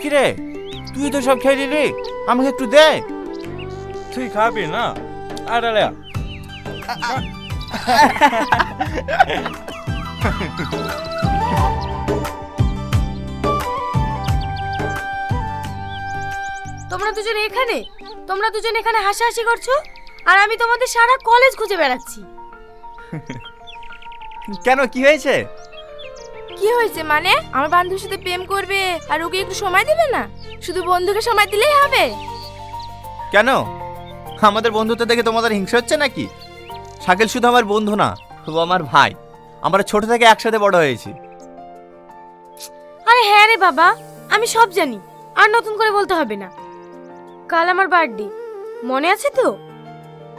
কিরে তুই তো সব খেয়ে নিলি? আমাকে একটু দে। তুই খাবি না? আরে তোমরা দুজন এখানে? তোমরা দুজন এখানে হাসাহাসি করছ? আর আমি তোমাদের সারা কলেজ খুঁজে বেড়াচ্ছি। কেন কি হয়েছে? কি হয়েছে মানে? আমার বান্ধবীর সাথে প্রেম করবে আর ওকে একটু সময় দেবে না? শুধু বন্ধুকে সময় দিলেই হবে? কেন? আমাদের বন্ধুত্ব দেখে তোমাদের হিংসা হচ্ছে নাকি? শাকিল শুধু আমার বন্ধু না ও আমার ভাই। আমরা ছোট থেকে একসাথে বড় হয়েছি। আরে হ্যাঁ রে বাবা আমি সব জানি। আর নতুন করে বলতে হবে না। কাল আমার বার্থডে। মনে আছে তো?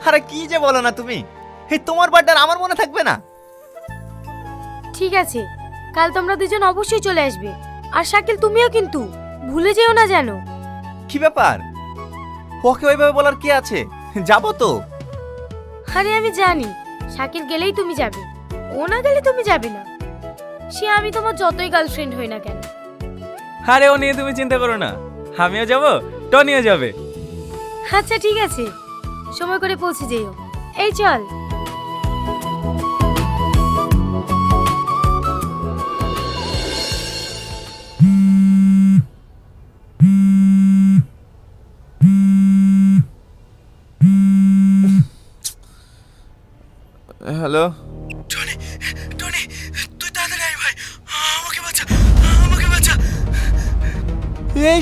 আরে কি যে বলো না তুমি? এই তোমার বার্থডে আমার মনে থাকবে না। ঠিক আছে। কাল তোমরা দুজন অবশ্যই চলে আসবে। আর শাকিল তুমিও কিন্তু ভুলে যেও না জানো কি ব্যাপার? ওকে ওইভাবে বলার কি আছে? যাব তো। আরে আমি জানি শাকিল গেলেই তুমি যাবে। ও না গেলে তুমি যাবে না। সে আমি তোমার যতই গার্লফ্রেন্ড হই না কেন। আরে ও নিয়ে তুমি চিন্তা করো না। আমিও যাব টনিও যাবে। আচ্ছা ঠিক আছে। সময় করে পৌঁছে যেও। এই চল।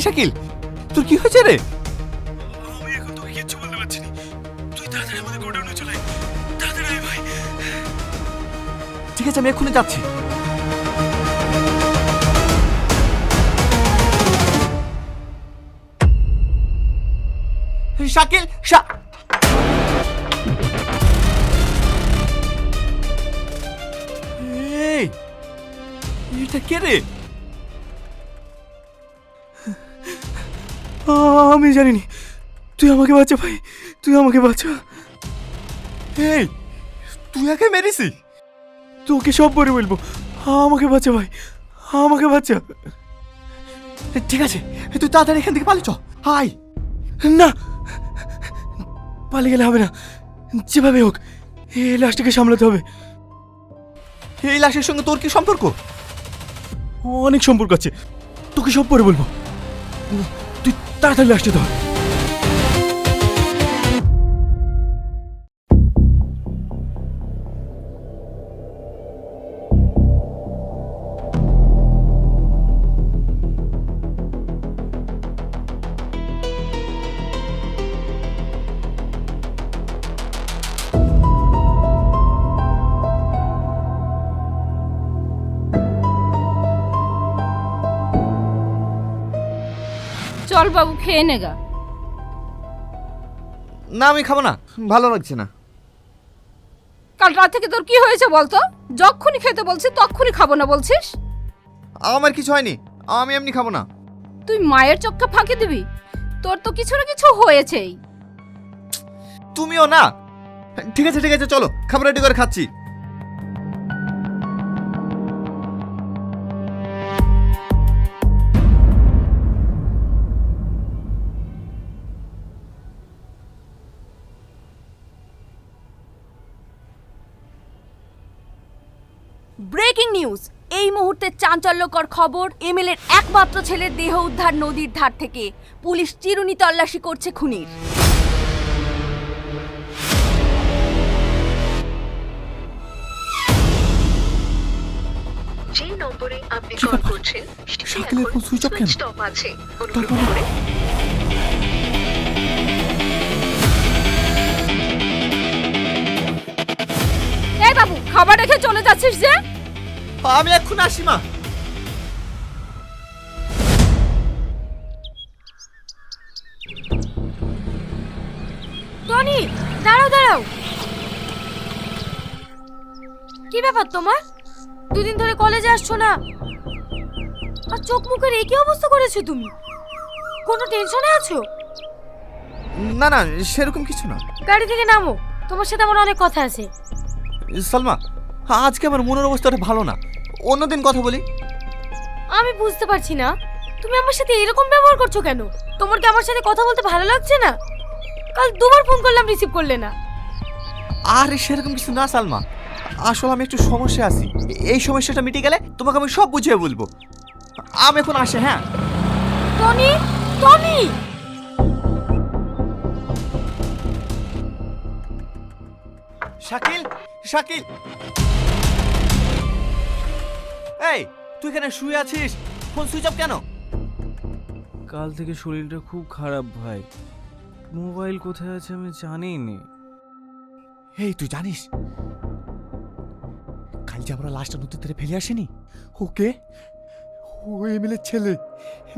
শাকিল তোর কি হয়েছে রে? আমি এখন তোকে কিচ্ছু বলতে পারছি না। তুই তাড়াতাড়ি আমাদের গোডাউনে চলে আয়। তাড়াতাড়ি আয় ভাই। ঠিক আছে আমি এক্ষুনি যাচ্ছি। শাকিল শা- এটা কে রে? আমি জানিনি। তুই আমাকে বাঁচা ভাই তুই আমাকে বাঁচা। এই তুই একে মেরেছিস? তোকে সব পরে বলব আমাকে বাঁচা ভাই আমাকে বাঁচা। ঠিক আছে তুই তাড়াতাড়ি এখান থেকে পালিয়ে চ। হাই। না পালিয়ে গেলে হবে না। যেভাবে হোক এই লাশটাকে সামলাতে হবে। এই লাশের সঙ্গে তোর কি সম্পর্ক? অনেক সম্পর্ক আছে। তোকে সব পরে বলব তুই তাড়াতাড়ি আসতে ধর। চল বাবু খেয়ে নেগা না আমি খাব না। ভালো লাগছে না। কাল রাত থেকে তোর কি হয়েছে বলতো? যখনই খেতে বলছি তখনই খাব না বলছিস? আমার কিছু হয়নি। আমি এমনি খাব না। তুই মায়ের চোখকে ফাঁকি দিবি? তোর তো কিছু না কিছু হয়েছেই। তুমিও না? ঠিক আছে ঠিক আছে চলো। খাবার রেডি করে খাচ্ছি। ব্রেকিং নিউজ এই মুহূর্তে চাঞ্চল্যকর খবর এমএলএর একমাত্র ছেলের দেহ উদ্ধার নদীর ধার থেকে। পুলিশ চিরুনি তল্লাশি করছে খুনির। যে নম্বরে আপনি কল করছেন সেটি এখন সুইচ অফ আছে। অনুগ্রহ করে বাবু রেখে চলে যাচ্ছিস যে? আমি এক্ষুনি আসি মা। টনি দাঁড়াও দাঁড়াও। কি ব্যাপার তোমার? দুদিন ধরে কলেজে আসছো না। আর চোখ মুখের একই অবস্থা করেছ তুমি? কোনো টেনশনে আছো? না না সেরকম কিছু না। গাড়ি থেকে নামো তোমার সাথে আমার অনেক কথা আছে। সালমা আজকে আমার মনের অবস্থাটা ভালো না। অন্যদিন কথা বলি। আমি বুঝতে পারছি না। তুমি আমার সাথে এরকম ব্যবহার করছ কেন? তোমার কি আমার সাথে কথা বলতে ভালো লাগছে না? কাল দুবার ফোন করলাম রিসিভ করলে না। আরে সেরকম কিছু না সালমা। আসলে আমি একটু সমস্যা আছি। এই সমস্যাটা মিটে গেলে তোমাকে আমি সব বুঝিয়ে বলব। আমি এখন আসে হ্যাঁ? Tony Tony! শাকিল। এই তুই এখানে শুয়ে আছিস? ফোন সুইচ অফ কেন? কাল থেকে শরীরটা খুব খারাপ ভাই। মোবাইল কোথায় আছে আমি জানি নি এই তুই জানিস? কাল যে আমরা লাস্টটা নদীর তীরে ফেলে আসিনি? ওকে? ও এমএলএর ছেলে।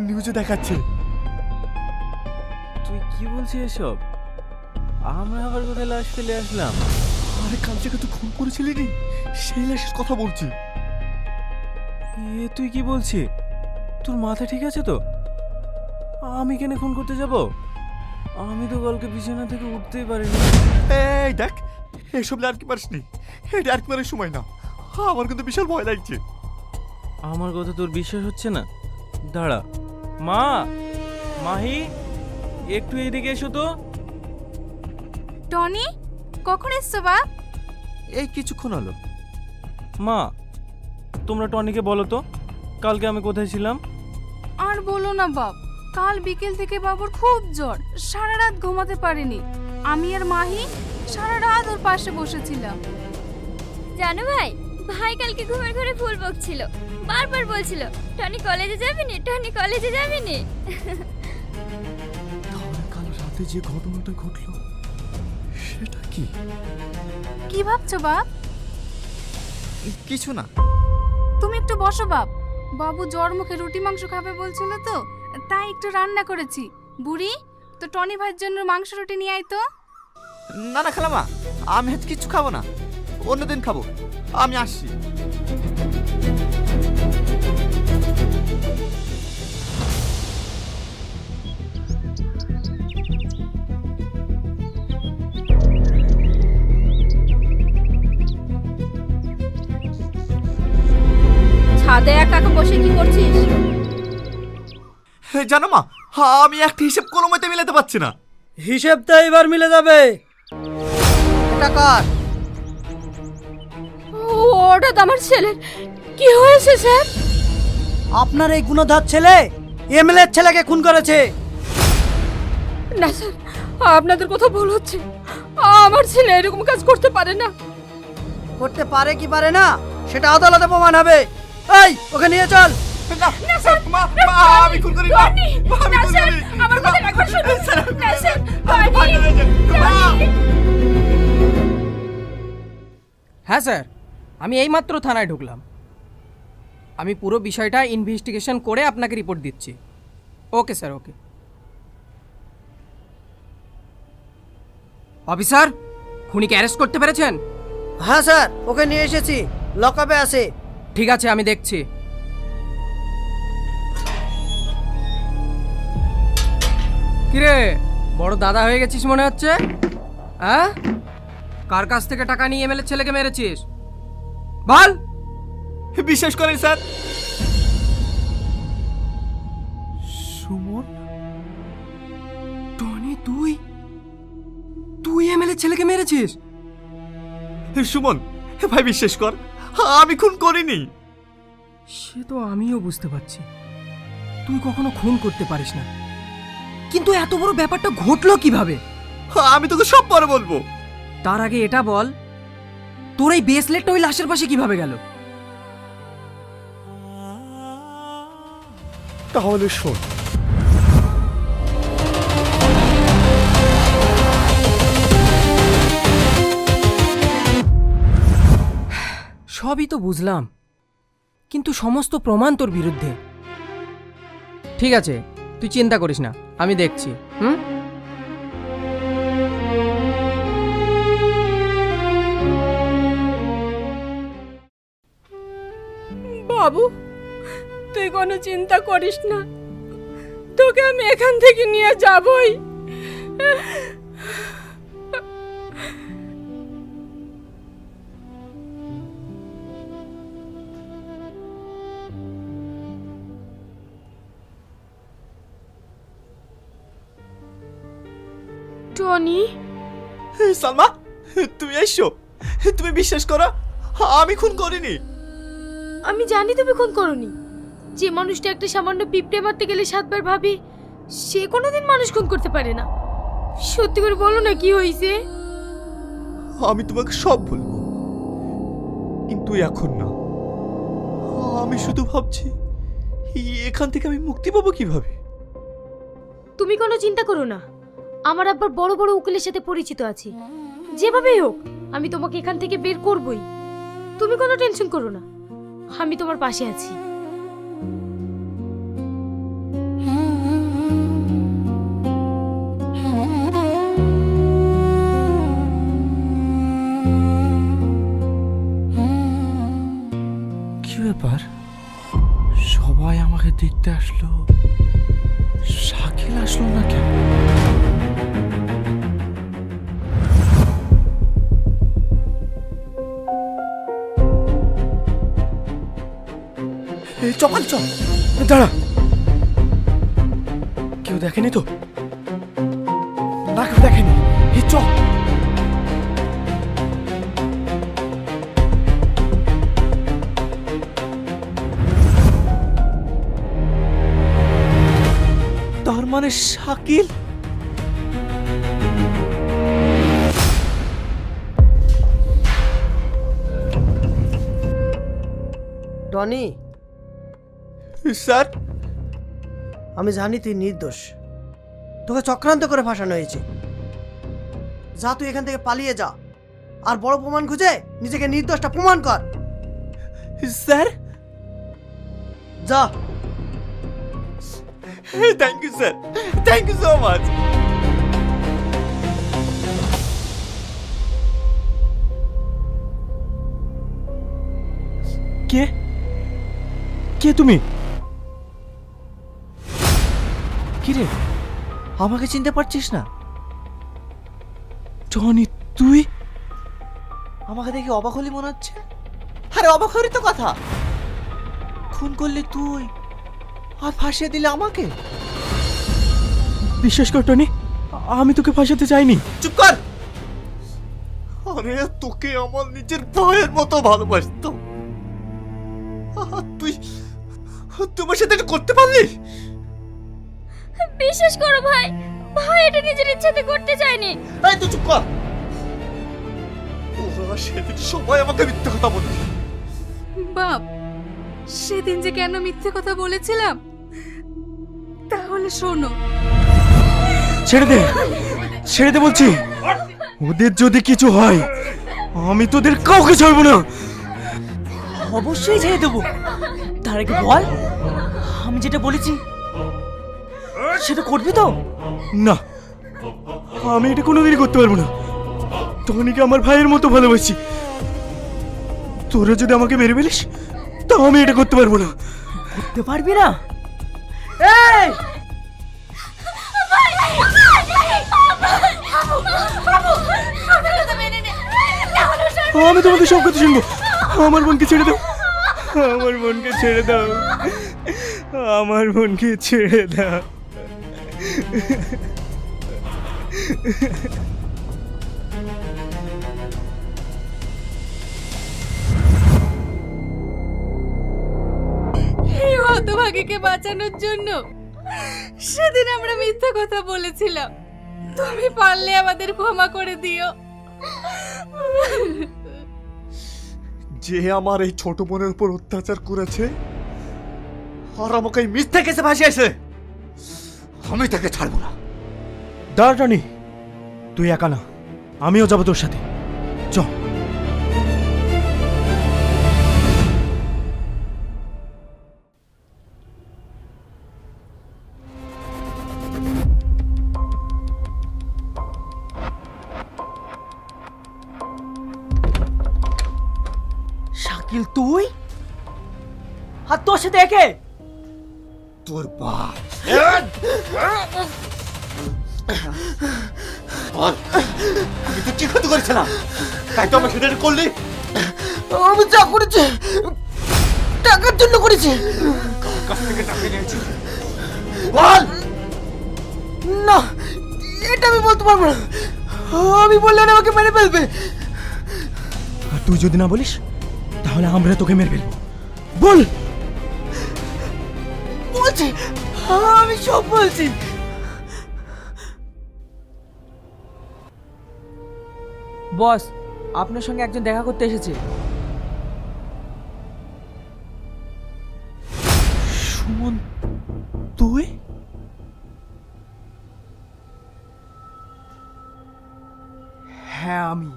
নিউজে দেখাচ্ছে। তুই কি বলছিস এসব? আমরা আবার কোথায় লাশ ফেলে আসলাম? আরে কাল থেকে তুই ফোন করেছিলি নি? সেই লাশের কথা বলছি। এ তুই কি বলছিস? তোর মাথা ঠিক আছে তো? আমি কেন খুন করতে যাব? আমি তো কালকে বিছানা থেকে উঠতেই পারিনি। এই দেখ এসব আর কি পারিসনি এটা আর কি সময় না। আমার কিন্তু বিশাল ভয় লাগছে। আমার কথা তোর বিশ্বাস হচ্ছে না? দাঁড়া। মা! মাহি! একটু এদিকে এসো তো। টনি? এসছো বাপ? এই কিছুক্ষণ হলো। মা তোমরা টনিকে বলো তো কালকে আমি কোথায় ছিলাম? আর বলো না বাপ কাল বিকেল থেকে বাবুর খুব জ্বর সারা রাত ঘুমাতে পারেনি। আমি আর মাহি সারা রাত ওর পাশে বসেছিলাম। জানো ভাই ভাই কালকে ঘুমের ঘরে ফুল বকছিল। বারবার বলছিল টনি কলেজে যাবি নি টনি কলেজে যাবি নি তাহলে কাল রাতে যে ঘটনাটা ঘটলো কি? কি ভাবছ বাপ? কিছু না। তুমি একটু বসো বাপ। বাবু জ্বর মুখে রুটি মাংস খাবে বলছিল তো তাই একটু রান্না করেছি। বুড়ি তো টনি ভাইয়ের জন্য মাংস রুটি নিয়ে আয় তো। না না খালামা আমি আজ কিচ্ছু খাব না। অন্যদিন খাব। আমি আসছি। ছাদে একা একা বসে কি করছিস? জানো মা আমি একটা হিসেব কোনো মতে মিলাতে পারছি না। হিসেবটা এবার মিলে যাবে। এটা কার। ওটা তো আমার ছেলের। কি হয়েছে স্যার? আপনার এই গুণধার ছেলে এমএলএ ছেলেকে খুন করেছে। না স্যার আপনাদের কথা ভুল হচ্ছে। আমার ছেলে এরকম কাজ করতে পারে না। করতে পারে কি পারে না সেটা আদালতে প্রমাণ হবে। এই ওকে নিয়ে চল। মা মা আমি খুন করি না মা, আমি খুন করি আমার কথা একবার শুনুন। স্যার হ্যাঁ স্যার। আমি এইমাত্র থানায় ঢুকলাম। আমি পুরো বিষয়টা ইনভেস্টিগেশন করে আপনাকে রিপোর্ট দিচ্ছি। Okay sir okay. অফিসার খুনিকে অ্যারেস্ট করতে পেরেছেন? হ্যাঁ স্যার ওকে নিয়ে এসেছি। লকআপে আছে। ঠিক আছে আমি দেখছি। কিরে বড় দাদা হয়ে গেছিস মনে হচ্ছে? হ্যাঁ? কার কাছ থেকে টাকা নিয়ে এমএলএ ছেলেকে মেরেছিস? বল! বিশ্বাস করেন স্যার। সুমন? টনি তুই? তুই এমএলএ ছেলেকে মেরেছিস? সুমন ভাই বিশ্বাস কর। আমি খুন করিনি। সে তো আমিও বুঝতে পারছি। তুই কখনো খুন করতে পারিস না। কিন্তু এত বড় ব্যাপারটা ঘটলো কীভাবে? আমি তোকে সব পরে বলব। তার আগে এটা বল তোর এই ব্রেসলেটটা ওই লাশের পাশে কীভাবে গেল? তাহলে শোন সবই তো বুঝলাম। কিন্তু সমস্ত প্রমাণ তোর বিরুদ্ধে। ঠিক আছে তুই চিন্তা করিস না আমি দেখছি হুম? বাবু তুই কোনো চিন্তা করিস না। তোকে আমি এখান থেকে নিয়ে যাবই। টনি সালমা তুমি এসো। তুমি বিশ্বাস করো আমি খুন করিনি। আমি জানি তুমি খুন করনি। যে মানুষটা একটা সামান্য পিঁপড়ে মারতে গেলে সাতবার ভাবে সে কোনোদিন মানুষ খুন করতে পারে না। সত্যি করে বলো না কি হয়েছে আমি তোমাকে সব বলব। কিন্তু এখন না। আমি শুধু ভাবছি এখান থেকে আমি মুক্তি পাবো কীভাবে? তুমি কোনো চিন্তা করো না। আমার আব্বার বড় বড় উকিলের সাথে পরিচিত আছে। যেভাবেই হোক, আমি তোমাকে এখান থেকে বের করবই। তুমি কোনো টেনশন করো না। আমি তোমার পাশে আছি। কি ব্যাপার? সবাই আমাকে দেখতে আসলো। শাকিল আসলো না চপাল চল। দাঁড়া। কেউ দেখেনি তো? না, কেউ দেখেনি। এই চল। তার মানে শাকিল? Tony sir? আমি জানি তুই নির্দোষ। তোকে চক্রান্ত করে ফাঁসানো হয়েছে। যা তুই এখান থেকে পালিয়ে যা। আর বড় প্রমাণ খুঁজে নিজেকে নির্দোষটা প্রমাণ কর। স্যার? যা। Thank you sir thank you so much কে? কে তুমি? কিরে? আমাকে চিনতে পারছিস না। টনি তুই? আমাকে দেখে অবাক হলি মনে হচ্ছে? আরে অবাক হলি তো কথা। খুন করলি তুই আর ফাঁসিয়ে দিলে আমাকে? বিশ্বাস কর টনি আমি তোকে ফাঁসাতে চাইনি। চুপ কর! আরে তোকে আমার নিজের ভাইয়ের মতো ভালোবাসতো তুই তোমার সাথে এটা করতে পারলি? বিশ্বাস করো ভাই ভাই এটা নিজের ইচ্ছাতে করতে চায়নি। এই তুই চুপ কর। ওরা সেদিন সবাই আমাকে মিথ্যে কথা বলেছে। বাপ সেদিন যে কেন মিথ্যে কথা বলেছিলাম তাহলে শোনো। ছেড়ে দে ছেড়ে দে বলছি। ওদের যদি কিছু হয় আমি তোদের কাউকে ছাড়বো না। অবশ্যই ছেড়ে দেবো। তার আগে বল আমি যেটা বলেছি সেটা করবি তো? না আমি এটা কোনোদিনই করতে পারব না। টনিকে আমার ভাইয়ের মতো ভালোবাসি। তোরা যদি আমাকে মেরে ফেলিস তাও আমি এটা করতে পারব না। করতে পারবি না? এই! আমি তোমাদের সব কথা শুনব। আমার বোনকে ছেড়ে দাও। আমার বোনকে ছেড়ে দাও। আমার বোনকে ছেড়ে দাও। এই হতভাগীকে বাঁচানোর জন্য সেদিন আমরা মিথ্যে কথা বলেছিলাম। তুমি পারলে আমাদের ক্ষমা করে দিও। যে আমার এই ছোট বোনের উপর অত্যাচার করেছে, আর আমাকে এই মিথ্যে কেসে ভাসিয়েছে আমি তাকে ছাড়ব না। দাঁড়ানি তুই একা না। আমিও যাব তোর সাথে। চ করেছিলাম তাই তো আমার সেটা করলি। আমি যা করেছি টাকার জন্য করেছি। কাছ থেকে টাকা নিয়েছি বল! না এটা আমি বলতে পারব না। আমি বললে না আমাকে মেরে ফেলবে। আর তুই যদি না বলিস তাহলে আমরা তোকে মেরে ফেলব। বল! বলছি আমি সব বলছি। বস, আপনার সঙ্গে একজন দেখা করতে এসেছে। সুমন, তুই? হ্যাঁ আমি।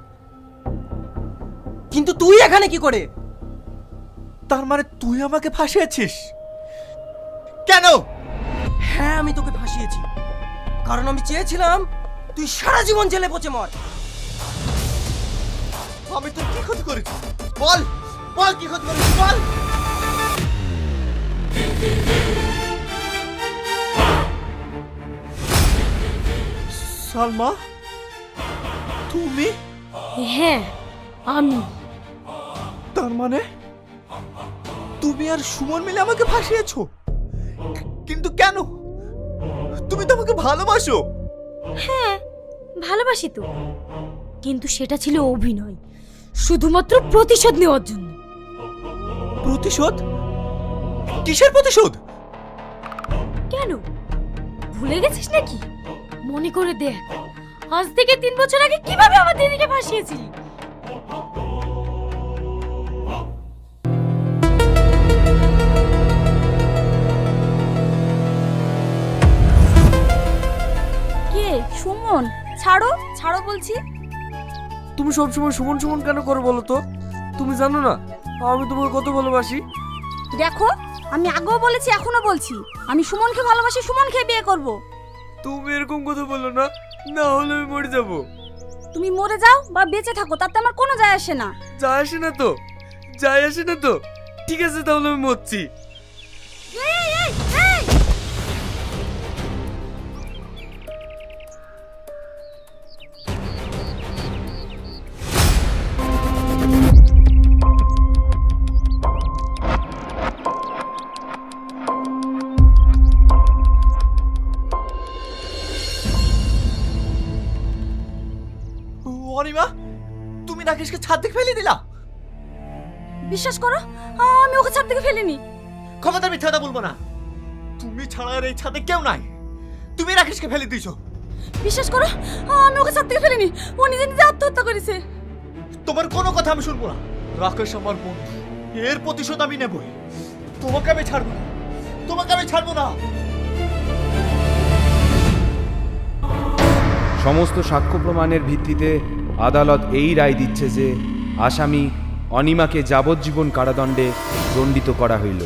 কিন্তু তুই এখানে কি করে? তার মানে তুই আমাকে ফাঁসিয়েছিস? কেন? হ্যাঁ আমি তোকে ফাঁসিয়েছি। কারণ আমি চেয়েছিলাম তুই সারা জীবন জেলে পচে মর। আমি তোর কি ক্ষতি করেছি? বল বল কি ক্ষতি করেছি বল। সালমা তুমি? হ্যাঁ আমি। তার মানে? তুমি আর সুমন মিলে আমাকে ফাঁসিয়েছো? কিন্তু কেন? তুমি তো আমাকে ভালোবাসো। হ্যাঁ ভালোবাসি তো। কিন্তু সেটা ছিল অভিনয়। শুধুমাত্র প্রতিশোধ নেওয়ার জন্য। প্রতিশোধ? কিসের প্রতিশোধ? কেন? ভুলে গেছিস নাকি? মনে করে দেখ আজ থেকে তিন বছর আগে কীভাবে আমার দিদিকে ফাঁসিয়েছিলি কে? সুমন? ছাড়ো ছাড়ো বলছি। তুমি সবসময় সুমন সুমন কেন করো বলো তো? তুমি জানো না আমি তোমাকে কত ভালোবাসি। দেখো আমি আগেও বলেছি এখনও বলছি। আমি সুমনকে ভালোবাসি সুমনকে বিয়ে করব। তুমি এরকম কথা বলো না না হলে আমি মরে যাব। তুমি মরে যাও বা বেঁচে থাকো তাতে আমার কোনো যায় আসে না। যায় আসে না তো যায় আসে না তো। ঠিক আছে তাহলে আমি মরছি। অনিমা তুমি রাকেশকে ছাদ থেকে ফেলে দিলা? বিশ্বাস করো আমি ওকে ছাদ থেকে ফেলিনি। ক্ষমতার মিথ্যাটা বলব না। তুমি ছাড়া আর এই ছাদে কেউ নাই। তুমি রাকেশকে ফেলে দিয়েছ। বিশ্বাস করো আমি ওকে ছাদ থেকে ফেলিনি। ও নিজে নিজে আত্মহত্যা করেছে। তোমার কোনো কথা আমি শুনব না। রাকেশ আমার বন্ধু। এর প্রতিশোধ আমি নেবই। তোমাকে আমি ছাড়বো না। তোমাকে আমি ছাড়বো না। সমস্ত সাক্ষ্য প্রমাণের ভিত্তিতে আদালত এই রায় দিচ্ছে যে আসামি অনিমাকে যাবজ্জীবন কারাদণ্ডে দণ্ডিত করা হইল।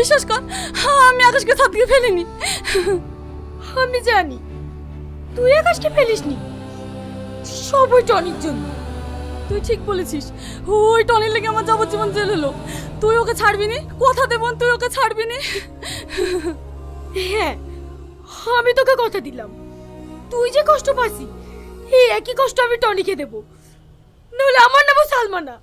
বিশ্বাস কর, আমি আকাশকে ছাদ থেকে ফেলিনি। আমি জানি, তুই আকাশকে ফেলিসনি। সব ওই টনির জন্য। তুই ঠিক বলেছিস। ওই টনির লেগে আমার যাবজ্জীবন জেল হলো। তুই ওকে ছাড়বি নি? কথা দেবন তুই ওকে ছাড়বি নি? হ্যাঁ আমি তোকে কথা দিলাম। তুই যে কষ্ট পাসি এই একই কষ্ট আমি টনিকে দেব। নইলে আমার নামও সালমানা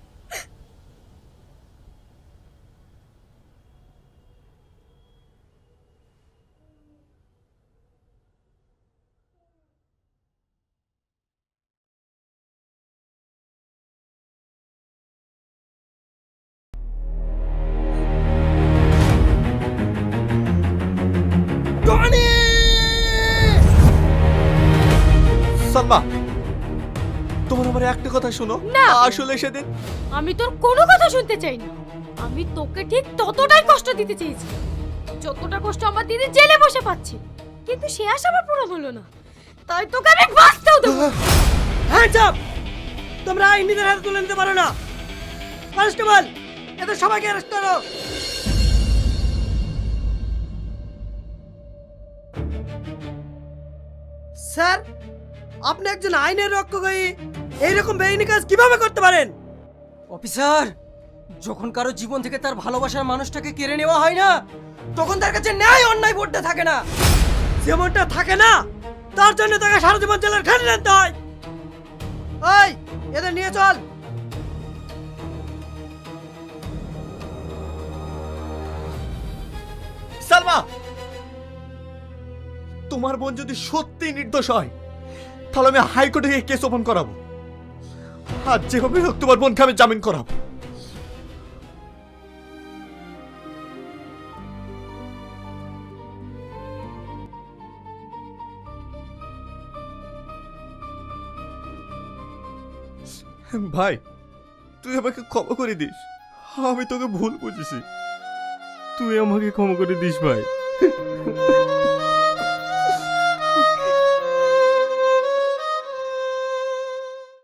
শোনো না। আসলে সেদিন আমি তোর কোনো কথা শুনতে চাই না। আমি তোকে ঠিক ততটাই কষ্ট দিতে চেয়েছি যতটা কষ্ট আমার দিদি জেলে বসে পাচ্ছে। কিন্তু সে আশা আমার পূরণ হলো না। তাই তোকে আমি বাঁচতেও দেবো না। হ্যাঁ চাপ। তোমরা আইনিদের হাতে তুলে নিতে পারো না। কনস্টেবল এদের সবাইকে অ্যারেস্ট করো। স্যার আপনি একজন আইনের রক্ষক হয়ে এইরকম বেআইনি কাজ কীভাবে করতে পারেন? অফিসার, যখন কারও জীবন থেকে তার ভালোবাসার মানুষটাকে কেড়ে নেওয়া হয় না, তখন তার কাছে ন্যায় অন্যায় বোধটা থাকে না। যেমনটা থাকে না, তার জন্য তাকে সারা জীবন জেলের খালি রাখতে হয়। ওই এদের নিয়ে চল। সালমা, তোমার বোন যদি সত্যি নির্দোষ হয়, তাহলে আমি হাইকোর্টে কেস ওপেন করাবো। আর যেভাবে হোক, তোমার বোনকে আমি জামিন করাবো। ভাই, তুই আমাকে ক্ষমা করে দিস। আমি তোকে ভুল বুঝেছি। তুই আমাকে ক্ষমা করে দিস, ভাই।